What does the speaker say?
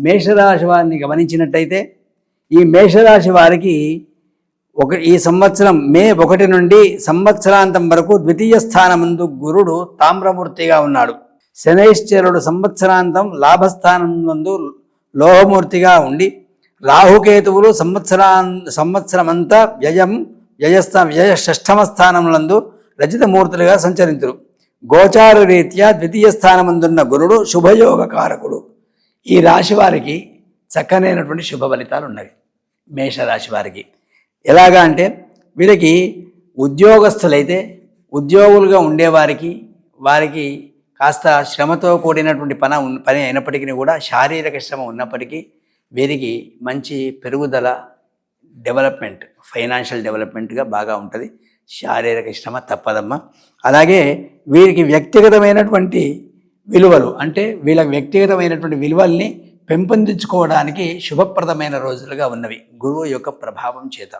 మేషరాశి వారిని గమనించినట్టయితే ఈ మేషరాశి వారికి ఒక ఈ సంవత్సరం మే ఒకటి నుండి సంవత్సరాంతం వరకు ద్వితీయ స్థానమందు గురుడు తామ్రమూర్తిగా ఉన్నాడు. శనైశ్చరుడు సంవత్సరాంతం లాభస్థానం నందు లోహమూర్తిగా ఉండి రాహుకేతువులు సంవత్సరా సంవత్సరమంతా వ్యయం వ్యయస్థా వ్యయ షష్ఠమ స్థానములందు రజితమూర్తులుగా సంచరించురు గోచార రీత్యా ద్వితీయ స్థానమందున్న గురుడు శుభయోగ కారకుడు ఈ రాశి వారికి చక్కనైనటువంటి శుభ ఫలితాలు ఉన్నవి. మేషరాశి వారికి. ఎలాగా అంటే వీరికి ఉద్యోగస్తులైతే ఉద్యోగులుగా ఉండేవారికి వారికి కాస్త శ్రమతో కూడినటువంటి పని పని అయినప్పటికీ కూడా శారీరక శ్రమ ఉన్నప్పటికీ వీరికి మంచి పెరుగుదల డెవలప్మెంట్ ఫైనాన్షియల్ డెవలప్మెంట్గా బాగా ఉంటుంది. శారీరక శ్రమ తప్పదమ్మా. అలాగే వీరికి వ్యక్తిగతమైనటువంటి విలువలు అంటే వీళ్ళ వ్యక్తిగతమైనటువంటి విలువల్ని పెంపొందించుకోవడానికి శుభప్రదమైన రోజులుగా ఉన్నవి. గురువు యొక్క ప్రభావం చేత.